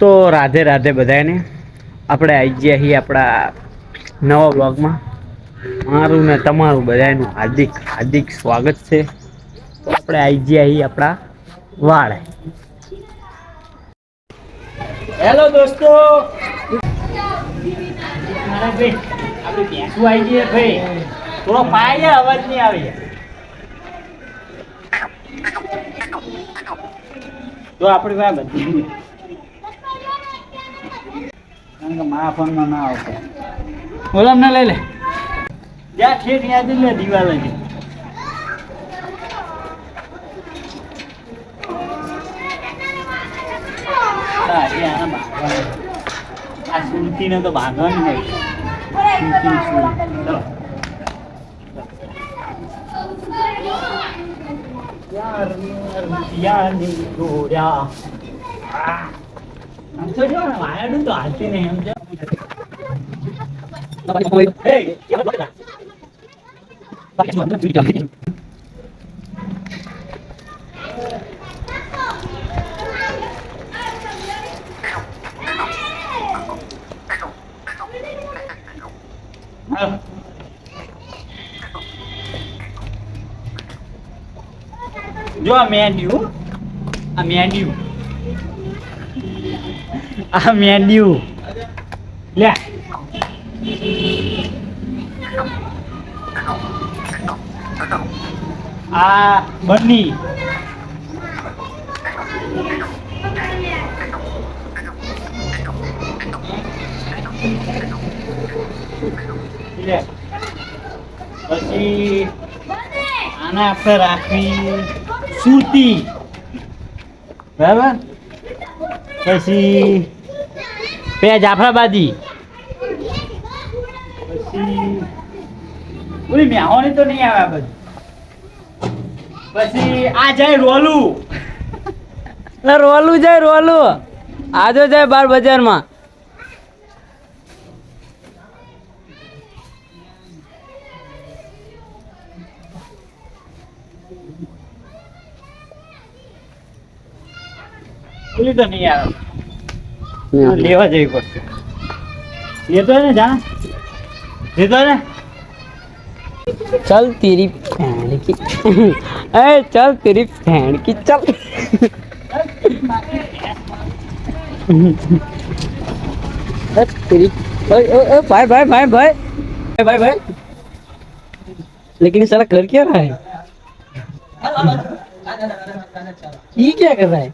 તો રાધે રાધે બધાને આપણે આવી ગયા આપણા નવા બ્લોગમાં મારું ને તમારું બધાનું હાર્દિક હાર્દિક સ્વાગત છે. આપણે આવી ગયા છીએ આપણા વાળ. હેલો દોસ્તો. આપણી વાત બધી કારણ કે મારા ફોનમાં ના આવતો બોલો અમને લઈ લે જ્યાં ઠેઠ યાદ લે દિવાલ બાંધવાનું. આ સુરતીને તો બાંધવાની નહીં સુરત. ચલો. યાર, યારની ગોળ્યા. આ. આમ તો જો ને વાયાડું તો હાલતી નહીં એમ જો. હા. જો આ મેન્યુ આ મેન્યુ આ મેન્યુ લે. આ બની. પછી આને આપણે રાખવી સુરતી. બરાબર? પછી બે જાફરાબાદી. ઓલી મેહોણી તો નહીં આવે બધું પછી આ જાય રોલું. રોલું જાય રોલું. આજો જાય બાર બજારમાં. ઓલી તો નહીં આવે. લેવા જવી પડશે લેતો હોય ને જા લેતો હોય ને चल तेरी फैन की ए चल तेरी फैन की चल ए, तेरी ओए ओए ओए भाई भाई भाई भाई ए, भाई भाई लेकिन ये साला कर क्या रहा है ये क्या कर रहा है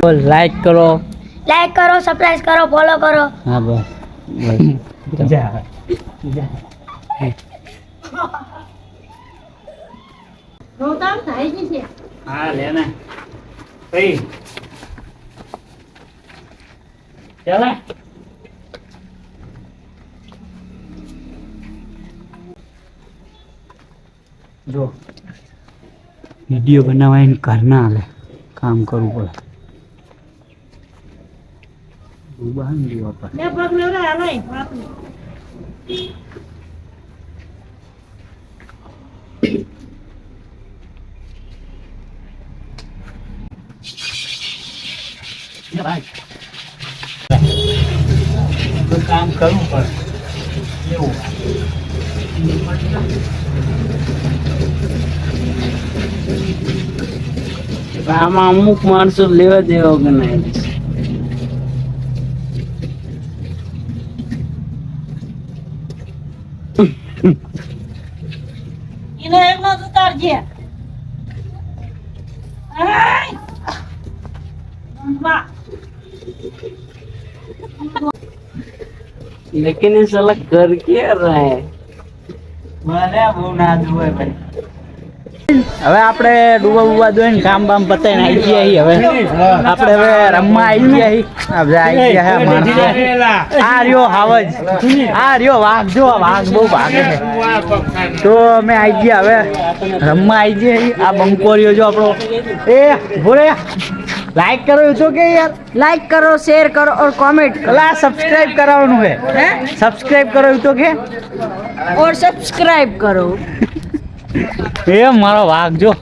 બોલ લાઈક કરો. લાઈક કરો સબસ્ક્રાઇબ કરો ફોલો કરો. હા બસ રોતામ હા લેને ભાઈ. જો. વીડિયો બનાવવા એને ઘર ના હાલે કામ કરવું પડે. બાપુ. તો કામ કરવું પડે. એવું. આમાં અમુક માણસો લેવા દેવા કે નહીં એનો એકલો જ ઉતારજે વાહ लेकिन ये साला कर क्या रहा है મને બહુ ના જોવે ભાઈ હવે આપણે ડૂબા બુબા દોઈને કામ બામ પતાઈને આવી ગયા હવે. આપણે હવે રમવા આવી ગયા આપણે આવી ગયા આ રહ્યો હાવજ. આ રહ્યો વાઘ. જો વાઘ બહુ ભાગે છે. તો અમે આવી ગયા હવે. રમવા આવી ગયા આ બંકોરિયો જો આપણો. એ ભોરે લાઈક કરો છો કે યાર? લાઈક કરો શેર કરો ઓર કોમેન્ટ કલા સબસ્ક્રાઇબ કરાવવાનું હે? સબસ્ક્રાઇબ કરો તો કે? ઓર સબસ્ક્રાઇબ કરો. એ મારો વાઘ જો.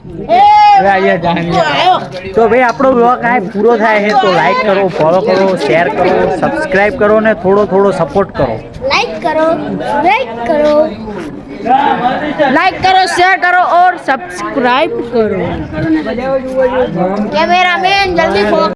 તો ભાઈ આપણો વ્લોગ કાંઈ પૂરો થાય છે તો લાઈક કરો ફોલો કરો શેર કરો સબસ્ક્રાઈબ કરો ને થોડો થોડો સપોર્ટ કરો. લાઈક કરો લાઈક કરો. લાઈક કરો શેર કરો ઓર સબસ્ક્રાઈબ કરો. કેમેરામેન જલ્દી